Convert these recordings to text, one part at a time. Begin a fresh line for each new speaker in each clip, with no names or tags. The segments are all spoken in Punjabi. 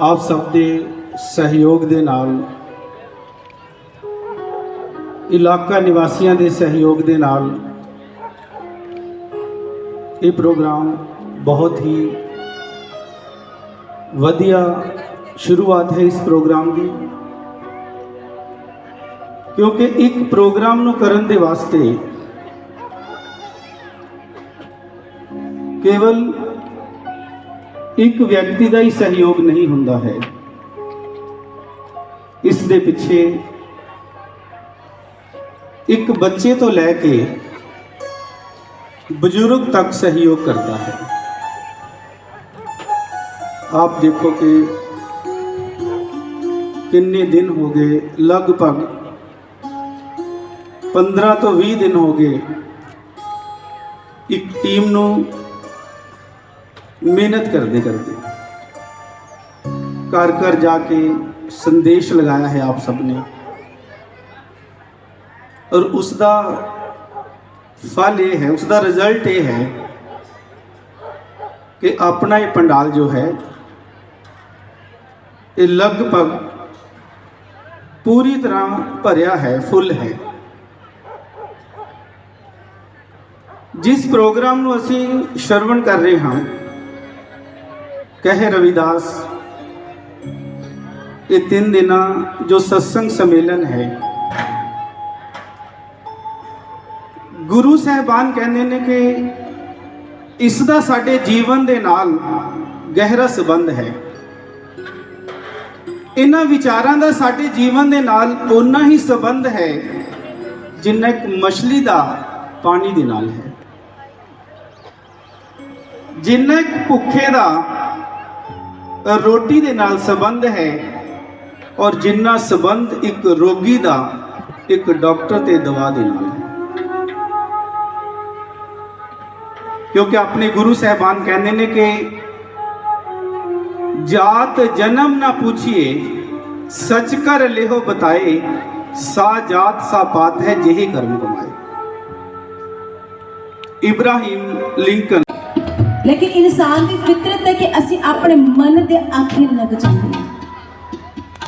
ਆਪ ਸਭ ਦੇ ਸਹਿਯੋਗ ਦੇ ਨਾਲ, ਇਲਾਕਾ ਨਿਵਾਸੀਆਂ ਦੇ ਸਹਿਯੋਗ ਦੇ ਨਾਲ ਇਹ ਪ੍ਰੋਗਰਾਮ ਬਹੁਤ ਹੀ ਵਧੀਆ ਸ਼ੁਰੂਆਤ ਹੈ ਇਸ ਪ੍ਰੋਗਰਾਮ ਦੀ। ਕਿਉਂਕਿ ਇੱਕ ਪ੍ਰੋਗਰਾਮ ਨੂੰ ਕਰਨ ਦੇ ਵਾਸਤੇ ਕੇਵਲ ਇੱਕ ਵਿਅਕਤੀ ਦਾ ਹੀ ਸਹਿਯੋਗ ਨਹੀਂ ਹੁੰਦਾ ਹੈ। ਇਸ ਦੇ ਪਿੱਛੇ ਇੱਕ ਬੱਚੇ ਤੋਂ ਲੈ ਕੇ ਬਜ਼ੁਰਗ ਤੱਕ ਸਹਿਯੋਗ ਕਰਦਾ ਹੈ। ਆਪ ਦੇਖੋ ਕਿ ਕਿੰਨੇ ਦਿਨ ਹੋ ਗਏ, ਲਗਭਗ 15 ਤੋਂ 20 ਦਿਨ ਹੋ ਗਏ, ਇੱਕ ਟੀਮ ਨੂੰ ਮਿਹਨਤ ਕਰਦੇ ਕਰਦੇ ਘਰ ਘਰ ਜਾ ਕੇ ਸੰਦੇਸ਼ ਲਗਾਇਆ ਹੈ ਆਪ ਸਭ ਨੇ ਔਰ ਉਸ ਦਾ ਫਲ ਇਹ ਹੈ ਉਸ ਦਾ ਰਿਜ਼ਲਟ ਇਹ ਹੈ ਕਿ ਆਪਣਾ ਇਹ ਪੰਡਾਲ ਜੋ ਹੈ ਇਹ ਲਗਭਗ ਪੂਰੀ ਤਰ੍ਹਾਂ ਭਰਿਆ ਹੈ ਫੁੱਲ ਹੈ ਜਿਸ ਪ੍ਰੋਗਰਾਮ ਨੂੰ ਅਸੀਂ ਸ਼ਰਵਣ ਕਰ ਰਹੇ ਹਾਂ ਕਹੇ ਰਵਿਦਾਸ, ਇਹ ਤਿੰਨ ਦਿਨਾਂ ਜੋ ਸਤਸੰਗ ਸੰਮੇਲਨ ਹੈ। ਗੁਰੂ ਸਾਹਿਬਾਨ ਕਹਿੰਦੇ ਨੇ ਕਿ ਇਸ ਦਾ ਸਾਡੇ ਜੀਵਨ ਦੇ ਨਾਲ ਗਹਿਰਾ ਸੰਬੰਧ ਹੈ। ਇਹਨਾਂ ਵਿਚਾਰਾਂ ਦਾ ਸਾਡੇ ਜੀਵਨ ਦੇ ਨਾਲ ਓਨਾ ਹੀ ਸੰਬੰਧ ਹੈ ਜਿੰਨਾ ਇੱਕ ਮਛਲੀ ਦਾ ਪਾਣੀ ਦੇ ਨਾਲ ਹੈ। ਜਿੰਨਾ ਇੱਕ ਭੁੱਖੇ ਦਾ ਰੋਟੀ ਦੇ ਨਾਲ ਸੰਬੰਧ ਹੈ ਔਰ ਜਿੰਨਾ ਸੰਬੰਧ ਇੱਕ ਰੋਗੀ ਦਾ ਇੱਕ ਡਾਕਟਰ ਤੇ ਦਵਾ ਦੇ ਨਾਲ ਹੈ ਕਿਉਂਕਿ ਆਪਣੇ ਗੁਰੂ ਸਾਹਿਬਾਨ ਕਹਿੰਦੇ ਨੇ ਕਿ ਜਾਤ ਜਨਮ ਨਾ ਪੁੱਛੀਏ ਸਚ ਕਰ ਲਿਹੋ ਬਤਾਏ ਸਾ ਜਾਤ ਸਾ ਪਾਤ ਹੈ ਜਿਹੇ ਕਰਮ ਕਮਾਏ ਇਬਰਾਹਿਮ ਲਿੰਕਨ
ਲੇਕਿਨ ਇਨਸਾਨ ਦੀ ਫਿਤਰਤ ਹੈ ਕਿ ਅਸੀਂ ਆਪਣੇ ਮਨ ਦੇ ਆਖੇ ਲੱਗ ਜਾਂਦੇ ਹਾਂ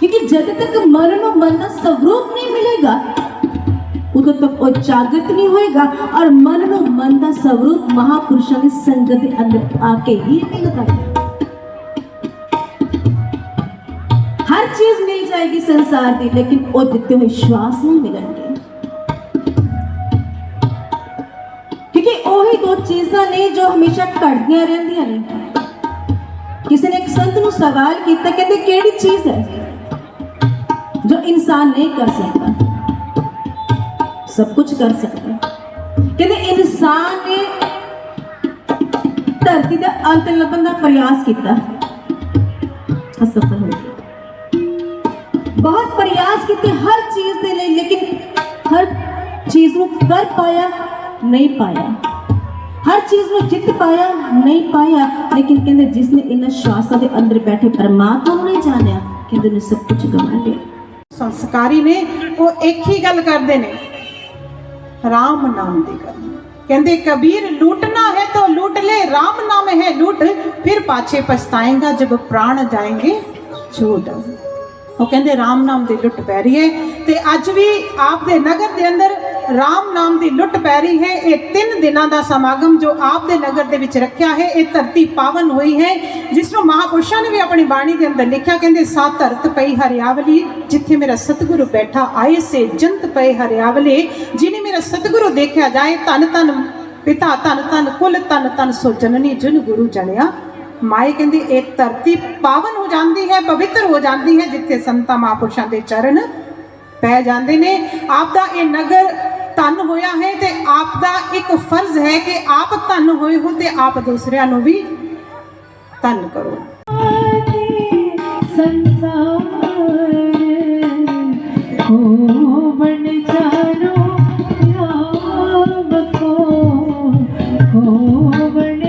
ਕਿਉਂਕਿ ਜਦ ਤੱਕ ਮਨ ਨੂੰ ਮਨ ਦਾ ਸਵਰੂਪ ਨਹੀਂ ਮਿਲੇਗਾ ਉਦੋਂ ਤੱਕ ਉਹ ਜਾਗਰਤ ਨਹੀਂ ਹੋਏਗਾ ਔਰ ਮਨ ਨੂੰ ਮਨ ਦਾ ਸਵਰੂਪ ਮਹਾਪੁਰਸ਼ਾਂ ਦੀ ਸੰਗਤ ਦੇ ਅੰਦਰ ਆ ਕੇ ਹੀ ਮਿਲਦਾ ਹੈ ਹਰ ਚੀਜ਼ ਮਿਲ ਜਾਏਗੀ ਸੰਸਾਰ ਦੀ ਲੇਕਿਨ ਉਹ ਦਿੱਤੇ ਹੋਏ ਸ਼ਵਾਸ ਨਹੀਂ ਉਹੀ ਦੋ ਚੀਜ਼ਾਂ ਨੇ ਜੋ ਹਮੇਸ਼ਾ ਘਟਦੀਆਂ ਰਹਿੰਦੀਆਂ ਨੇ ਕਿਸੇ ਨੇ ਇੱਕ ਸੰਤ ਨੂੰ ਸਵਾਲ ਕੀਤਾ ਕਹਿੰਦੇ ਕਿਹੜੀ ਚੀਜ਼ ਹੈ ਜੋ ਇਨਸਾਨ ਨਹੀਂ ਕਰ ਸਕਦਾ ਸਭ ਕੁਝ ਕਰ ਸਕਦਾ ਕਹਿੰਦੇ ਇਨਸਾਨ ਨੇ ਧਰਤੀ ਦਾ ਅੰਤ ਲੱਭਣ ਦਾ ਪ੍ਰਯਾਸ ਕੀਤਾ ਅਸਫਲ ਹੋ ਗਿਆ ਬਹੁਤ ਪ੍ਰਯਾਸ ਕੀਤੇ ਹਰ ਚੀਜ਼ ਦੇ ਲਈ ਲੇਕਿਨ ਹਰ ਚੀਜ਼ ਨੂੰ ਕਰ ਪਾਇਆ ਨਹੀਂ ਪਾਇਆ ਹਰ ਚੀਜ਼ ਨੂੰ ਜਿੱਤ ਪਾਇਆ, ਨਹੀਂ ਪਾਇਆ, ਲੇਕਿਨ ਕਹਿੰਦੇ ਜਿਸ ਨੇ ਇਹਨਾਂ ਸ਼ਵਾਸਾਂ ਦੇ ਅੰਦਰ ਬੈਠੇ ਪਰਮਾਤਮਾ ਨੂੰ ਜਾਣਿਆ, ਕਹਿੰਦੇ ਨੇ ਸਭ ਕੁਝ ਗਵਾ ਲਿਆ।
ਸੰਸਕਾਰੀ ਨੇ, ਉਹ ਇੱਕ ਹੀ ਗੱਲ ਕਰਦੇ ਨੇ, ਰਾਮ ਨਾਮ ਦੀ ਗੱਲ। ਕਹਿੰਦੇ ਕਬੀਰ ਲੂਟਣਾ ਹੈ ਤਾਂ ਲੂਟ ਲੈ, ਰਾਮ ਨਾਮ ਹੈ ਲੂਟ, ਫਿਰ ਪਾਛੇ ਪਛਤਾਏਗਾ, ਜਬ ਪ੍ਰਾਣ ਜਾਏਗੇ ਛੋੜ ਉਹ ਕਹਿੰਦੇ ਰਾਮ ਨਾਮ ਦੀ ਲੁੱਟ ਪੈ ਰਹੀ ਹੈ, ਤੇ ਅੱਜ ਵੀ ਆਪ ਦੇ ਨਗਰ ਦੇ ਅੰਦਰ ਰਾਮ ਨਾਮ ਦੀ ਲੁੱਟ ਪੈ ਰਹੀ ਹੈ। ਇਹ ਤਿੰਨ ਦਿਨਾਂ ਦਾ ਸਮਾਗਮ ਜੋ ਆਪ ਦੇ ਨਗਰ ਦੇ ਵਿੱਚ ਰੱਖਿਆ ਹੈ। ਇਹ ਧਰਤੀ ਪਾਵਨ ਹੋਈ ਹੈ, ਜਿਸ ਨੂੰ ਮਹਾਪੁਰਸ਼ਾਂ ਨੇ ਵੀ ਆਪਣੀ ਬਾਣੀ ਦੇ ਅੰਦਰ ਲਿਖਿਆ, ਕਹਿੰਦੇ, ਸਾ ਧਰਤ ਪਈ ਹਰਿਆਵਲੀ, ਜਿੱਥੇ ਮੇਰਾ ਸਤਿਗੁਰੂ ਬੈਠਾ, ਆਏ ਸੇ ਜੰਤ ਪਏ ਹਰਿਆਵਲੇ। ਜਿਨੇ ਮੇਰਾ ਸਤਿਗੁਰੂ ਦੇਖਿਆ ਜਾਏ, ਧਨ ਧਨ ਪਿਤਾ, ਧਨ ਧਨ ਕੁਲ, ਧਨ ਧਨ ਸੋ ਜਨਨੀ ਜਨ ਗੁਰੂ ਜਣਿਆ। ਮਾਏ ਕਹਿੰਦੀ, ਇਹ ਧਰਤੀ ਪਾਵਨ ਹੋ ਜਾਂਦੀ ਹੈ, ਪਵਿੱਤਰ ਹੋ ਜਾਂਦੀ ਹੈ, ਜਿੱਥੇ ਸੰਤਾਂ ਮਹਾਪੁਰਸ਼ਾਂ ਦੇ ਚਰਨ ਪੈ ਜਾਂਦੇ ਨੇ। ਆਪ ਦਾ ਇਹ ਨਗਰ ਧਨ ਹੋਇਆ ਹੈ ਤੇ ਆਪ ਦਾ ਇੱਕ ਫਰਜ਼ ਹੈ ਕਿ ਆਪ ਧਨ ਹੋਏ ਹੋ ਤੇ ਆਪ ਦੂਸਰਿਆਂ ਨੂੰ ਵੀ ਧਨ ਕਰੋ
ਸੰਸਾਰ ਹੋ ਬਣ ਚਾਰੋ ਰਾਮ ਕੋ ਹੋ ਬਣ